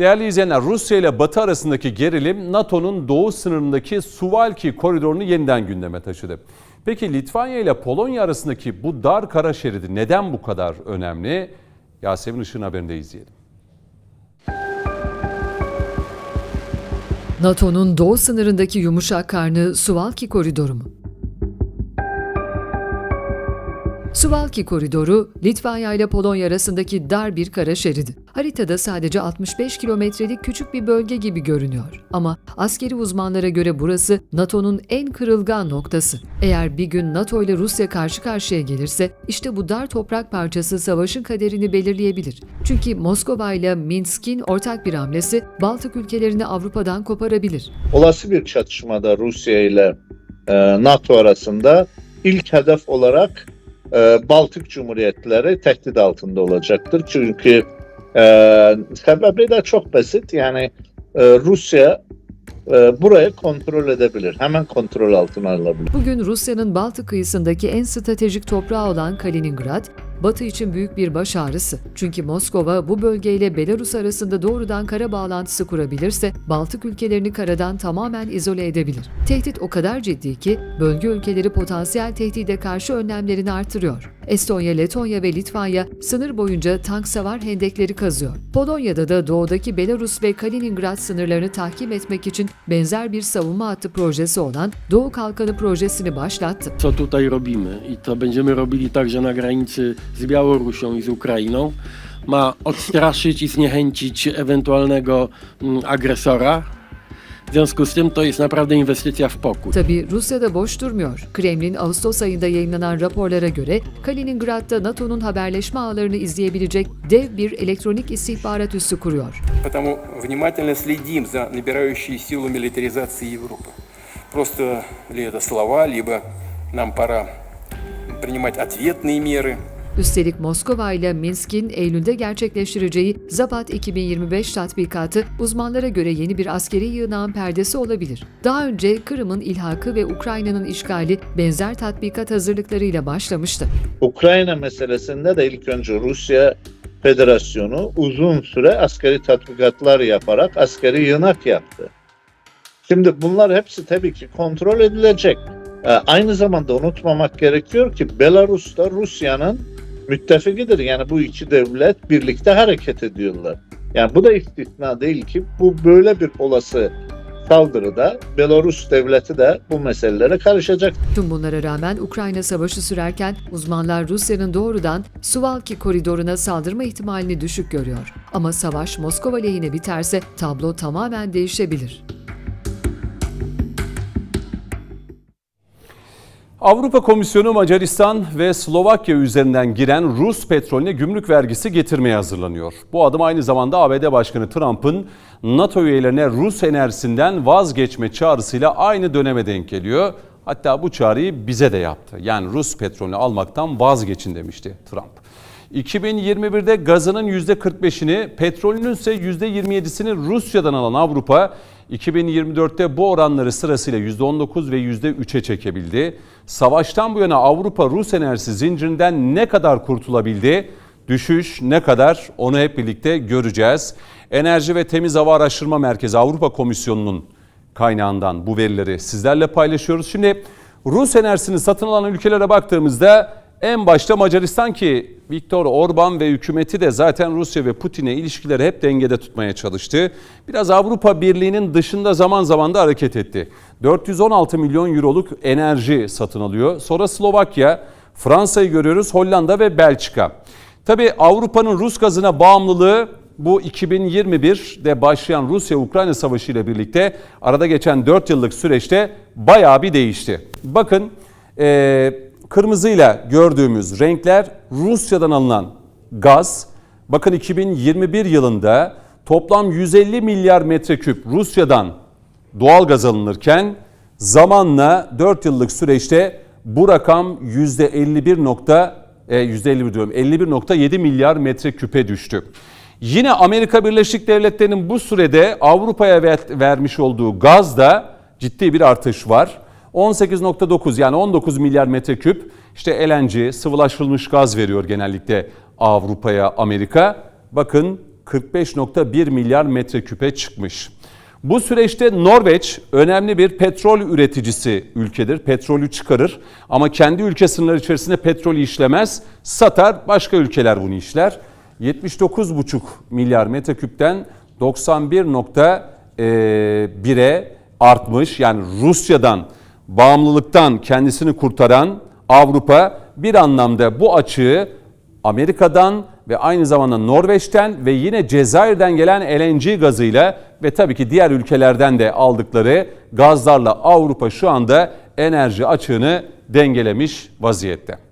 Değerli izleyenler Rusya ile Batı arasındaki gerilim NATO'nun doğu sınırındaki Suwalki koridorunu yeniden gündeme taşıdı. Peki Litvanya ile Polonya arasındaki bu dar kara şeridi neden bu kadar önemli? Yasemin Işık'ın haberinde izleyelim. NATO'nun doğu sınırındaki yumuşak karnı Suwalki koridoru mu? Suwalki koridoru, Litvanya ile Polonya arasındaki dar bir kara şeridi. Haritada sadece 65 kilometrelik küçük bir bölge gibi görünüyor. Ama askeri uzmanlara göre burası NATO'nun en kırılgan noktası. Eğer bir gün NATO ile Rusya karşı karşıya gelirse, işte bu dar toprak parçası savaşın kaderini belirleyebilir. Çünkü Moskova ile Minsk'in ortak bir hamlesi Baltık ülkelerini Avrupa'dan koparabilir. olası bir çatışmada Rusya ile e, NATO arasında ilk hedef olarak e, Baltık Cumhuriyetleri tehdit altında olacaktır. Çünkü e, sebebi de çok basit. Yani e, Rusya e, burayı kontrol edebilir. Hemen kontrol altına alabilir. Bugün Rusya'nın Baltık kıyısındaki en stratejik toprağı olan Kaliningrad, Batı için büyük bir baş ağrısı. Çünkü Moskova bu bölgeyle Belarus arasında doğrudan kara bağlantısı kurabilirse Baltık ülkelerini karadan tamamen izole edebilir. Tehdit o kadar ciddi ki bölge ülkeleri potansiyel tehdide karşı önlemlerini artırıyor. Estonya, Letonya ve Litvanya sınır boyunca tank savar hendekleri kazıyor. Polonya'da da doğudaki Belarus ve Kaliningrad sınırlarını tahkim etmek için benzer bir savunma hattı projesi olan Doğu Kalkanı projesini başlattı. co tutaj robimy i to będziemy robili także na granicy z Białorusią i z Ukrainą, ma odstraszyć i zniechęcić ewentualnego mm, agresora. W związku z tym to jest naprawdę inwestycja w pokój. Tabi Rusya da boş durmuyor. Kremlin Ağustos ayında yayınlanan raporlara göre Kaliningrad'da NATO'nun haberleşme ağlarını izleyebilecek dev bir elektronik istihbarat üssü kuruyor. Потому внимательно следим за набирающей силу милитаризации Европы. Просто ли это слова, либо нам пора принимать ответные меры. Üstelik Moskova ile Minsk'in Eylül'de gerçekleştireceği Zapat 2025 tatbikatı uzmanlara göre yeni bir askeri yığınağın perdesi olabilir. Daha önce Kırım'ın ilhakı ve Ukrayna'nın işgali benzer tatbikat hazırlıklarıyla başlamıştı. Ukrayna meselesinde de ilk önce Rusya Federasyonu uzun süre askeri tatbikatlar yaparak askeri yığınak yaptı. Şimdi bunlar hepsi tabii ki kontrol edilecek. Ee, aynı zamanda unutmamak gerekiyor ki Belarus da Rusya'nın müttefikidir. Yani bu iki devlet birlikte hareket ediyorlar. Yani bu da istisna değil ki bu böyle bir olası saldırıda Belarus devleti de bu meselelere karışacak. Tüm bunlara rağmen Ukrayna savaşı sürerken uzmanlar Rusya'nın doğrudan Suwalki koridoruna saldırma ihtimalini düşük görüyor. Ama savaş Moskova lehine biterse tablo tamamen değişebilir. Avrupa Komisyonu Macaristan ve Slovakya üzerinden giren Rus petrolüne gümrük vergisi getirmeye hazırlanıyor. Bu adım aynı zamanda ABD Başkanı Trump'ın NATO üyelerine Rus enerjisinden vazgeçme çağrısıyla aynı döneme denk geliyor. Hatta bu çağrıyı bize de yaptı. Yani Rus petrolünü almaktan vazgeçin demişti Trump. 2021'de gazının %45'ini, petrolünün ise %27'sini Rusya'dan alan Avrupa 2024'te bu oranları sırasıyla %19 ve %3'e çekebildi. Savaştan bu yana Avrupa Rus enerjisi zincirinden ne kadar kurtulabildi? Düşüş ne kadar onu hep birlikte göreceğiz. Enerji ve Temiz Hava Araştırma Merkezi Avrupa Komisyonu'nun kaynağından bu verileri sizlerle paylaşıyoruz. Şimdi Rus enerjisini satın alan ülkelere baktığımızda en başta Macaristan ki Viktor Orban ve hükümeti de zaten Rusya ve Putin'e ilişkileri hep dengede tutmaya çalıştı. Biraz Avrupa Birliği'nin dışında zaman zaman da hareket etti. 416 milyon euroluk enerji satın alıyor. Sonra Slovakya, Fransa'yı görüyoruz, Hollanda ve Belçika. Tabii Avrupa'nın Rus gazına bağımlılığı bu 2021'de başlayan Rusya-Ukrayna savaşı ile birlikte arada geçen 4 yıllık süreçte bayağı bir değişti. Bakın eee kırmızıyla gördüğümüz renkler Rusya'dan alınan gaz. Bakın 2021 yılında toplam 150 milyar metreküp Rusya'dan doğal gaz alınırken zamanla 4 yıllık süreçte bu rakam %51 nokta e, %51 diyorum 51.7 milyar metreküpe düştü. Yine Amerika Birleşik Devletleri'nin bu sürede Avrupa'ya ver- vermiş olduğu gazda ciddi bir artış var. 18.9 yani 19 milyar metreküp işte LNG sıvılaştırılmış gaz veriyor genellikle Avrupa'ya Amerika. Bakın 45.1 milyar metreküpe çıkmış. Bu süreçte Norveç önemli bir petrol üreticisi ülkedir. Petrolü çıkarır ama kendi ülke sınırları içerisinde petrolü işlemez, satar, başka ülkeler bunu işler. 79,5 milyar metreküpten 91.1'e artmış. Yani Rusya'dan, bağımlılıktan kendisini kurtaran Avrupa bir anlamda bu açığı Amerika'dan ve aynı zamanda Norveç'ten ve yine Cezayir'den gelen LNG gazıyla ve tabii ki diğer ülkelerden de aldıkları gazlarla Avrupa şu anda enerji açığını dengelemiş vaziyette.